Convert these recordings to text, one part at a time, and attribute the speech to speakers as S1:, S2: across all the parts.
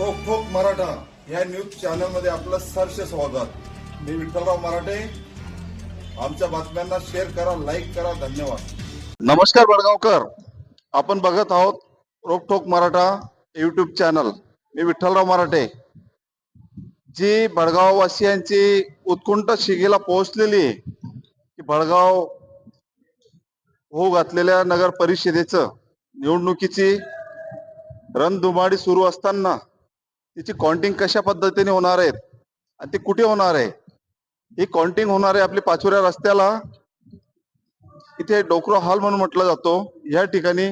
S1: रोखोक मराठा ह्या न्यूज चॅनलमध्ये आपलं सहर्ष स्वागत. मी विठ्ठलराव मराठे. आमच्या बातम्यांना शेअर करा लाईक करा धन्यवाद. नमस्कार बडगावकर. आपण बघत आहोत रोखोक मराठा युट्यूब चॅनल मी विठ्ठलराव मराठे. जी बडगाववासियांची उत्कुंठ शिगेला पोहोचलेली आहे की बडगाव हो घातलेल्या नगर परिषदेचं निवडणुकीची रणधुमाडी सुरू असताना तिची काउंटिंग कशा पद्धतीने होणार आहेत आणि ती कुठे होणार आहे? ही काउंटिंग होणार आहे आपली पाचोऱ्या रस्त्याला. इथे डोकरो हॉल म्हणून म्हटला जातो. या ठिकाणी.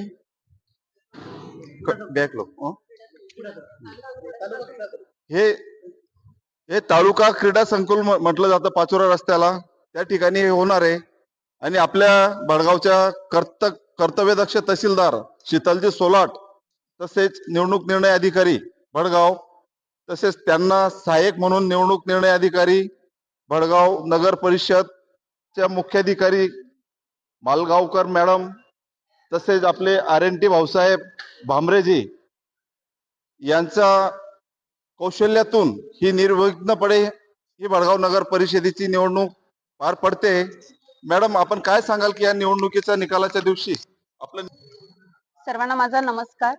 S1: बॅक लो हे? हे तालुका क्रीडा संकुल म्हटलं जातं पाचोरा रस्त्याला. त्या ठिकाणी हे होणार आहे. आणि आपल्या बडगावच्या कर्त कर्तव्यदक्ष तहसीलदार शीतलजी सोलाट तसेच निवडणूक निर्णय अधिकारी भडगाव तसेच त्यांना सहाय्यक म्हणून निवडणूक निर्णय अधिकारी भडगाव नगर परिषदच्या मुख्याधिकारी मालगावकर मॅडम तसेच आपले आर एन टी भाऊसाहेब भामरेजी यांच्या कौशल्यातून ही निर्विघ्नपणे ही भडगाव नगर परिषदेची निवडणूक पार पडते. मॅडम आपण काय सांगाल की या निवडणुकीच्या निकालाच्या दिवशी आपलं
S2: सर्वांना माझा नमस्कार.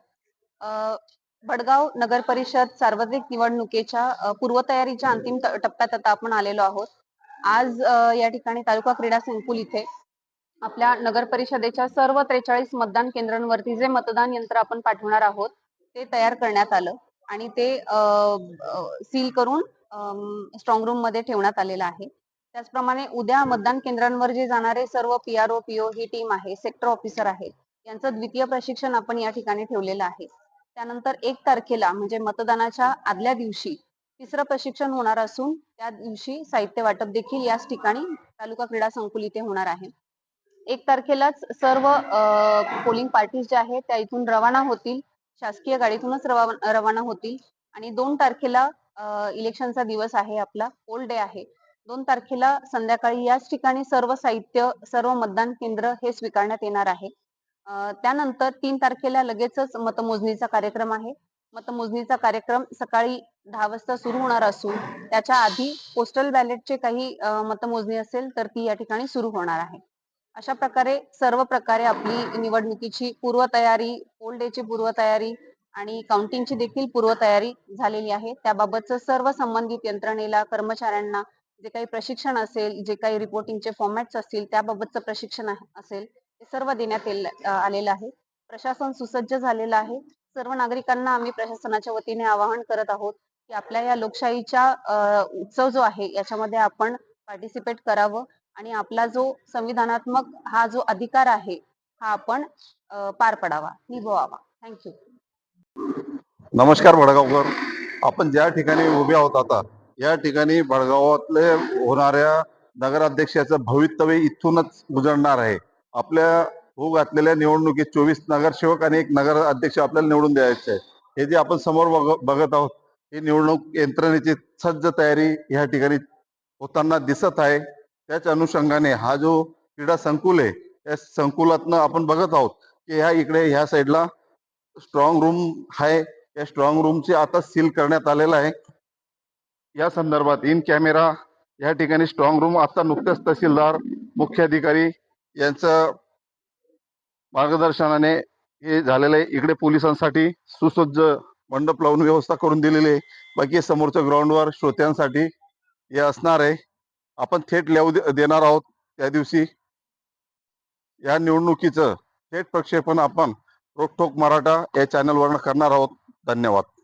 S2: भडगाव नगर परिषद सार्वत्रिक निवडणुकीच्या पूर्वतयारीच्या अंतिम टप्प्यात आता आपण आलेलो आहोत. आज या ठिकाणी तालुका क्रीडा संकुल इथे आपल्या नगर परिषदेच्या सर्व त्रेचाळीस मतदान केंद्रांवरती जे मतदान यंत्र आपण पाठवणार आहोत ते तयार करण्यात आलं आणि ते सील करून स्ट्रॉंग रूममध्ये ठेवण्यात आलेलं आहे. त्याचप्रमाणे उद्या मतदान केंद्रांवर जे जाणारे सर्व P R O P O ही टीम आहे सेक्टर ऑफिसर आहे यांचं द्वितीय प्रशिक्षण आपण या ठिकाणी ठेवलेलं आहे. त्यानंतर एक तारखेला म्हणजे मतदानाच्या आदल्या दिवशी तिसरं प्रशिक्षण होणार असून त्या दिवशी साहित्य वाटप देखील याच ठिकाणी तालुका क्रीडा संकुल इथे होणार आहे. एक तारखेलाच सर्व पोलिंग पार्टीज ज्या आहेत त्या इथून रवाना होतील. शासकीय गाडीतूनच रवाना होतील. आणि दोन तारखेला इलेक्शनचा दिवस आहे आपला पोल डे आहे. दोन तारखेला संध्याकाळी याच ठिकाणी सर्व साहित्य सर्व मतदान केंद्र हे स्वीकारण्यात येणार आहे. त्यानंतर तीन तारखेला लगेचच मतमोजणीचा कार्यक्रम आहे. मतमोजणीचा कार्यक्रम सकाळी दहा वाजता सुरू होणार असून त्याच्या आधी पोस्टल बॅलेटचे काही मतमोजणी असेल तर ती या ठिकाणी सुरू होणार आहे. अशा प्रकारे सर्व प्रकारे आपली निवडणुकीची पूर्वतयारी पोल डेची पूर्वतयारी आणि काउंटिंगची देखील पूर्वतयारी झालेली आहे. त्याबाबतचं सर्व संबंधित यंत्रणेला कर्मचाऱ्यांना जे काही प्रशिक्षण असेल जे काही रिपोर्टिंगचे फॉर्मॅट्स असतील त्याबाबतचं प्रशिक्षण असेल. हे सर्व देण्यात आलेलं आहे. प्रशासन सुसज्ज झालेलं आहे. सर्व नागरिकांना आम्ही प्रशासनाच्या वतीने आवाहन करत आहोत की आपल्या या लोकशाहीच्या उत्सव जो आहे याच्यामध्ये आपण पार्टिसिपेट करावं आणि आपला जो संविधानात्मक हा जो अधिकार आहे हा आपण पार पडावा निभवावा. थँक्यू
S1: नमस्कार भडगावकर. आपण ज्या ठिकाणी उभे आहोत आता या ठिकाणी भडगावातले होणाऱ्या नगराध्यक्षाचं भवितव्य इथूनच गुजरणार आहे. आपल्या हो घातलेल्या निवडणुकीत चोवीस नगरसेवक आणि एक नगर अध्यक्ष आपल्याला निवडून द्यायचे आहे हे जे आपण समोर बघ- बघत आहोत ही निवडणूक यंत्रणेची सज्ज तयारी या ठिकाणी होताना दिसत आहे. त्याच अनुषंगाने हा जो क्रीडा संकुल आहे त्या संकुलातनं आपण बघत आहोत की ह्या इकडे ह्या साईडला स्ट्रॉंग रूम आहे. या स्ट्रॉंग रूमचे आता सील करण्यात आलेलं आहे. या संदर्भात इन कॅमेरा या ठिकाणी स्ट्रॉंग रूम आता नुकतेच तहसीलदार मुख्याधिकारी यांचं मार्गदर्शनाने हे झालेलं आहे. इकडे पोलिसांसाठी सुसज्ज मंडप लावून व्यवस्था करून दिलेली आहे. बाकी समोरच्या ग्राउंडवर श्रोत्यांसाठी हे असणार आहे. आपण थेट लावू देणार आहोत त्या दिवशी. या निवडणुकीचं थेट प्रक्षेपण आपण रोखोक मराठा या चॅनलवरनं करणार आहोत. धन्यवाद.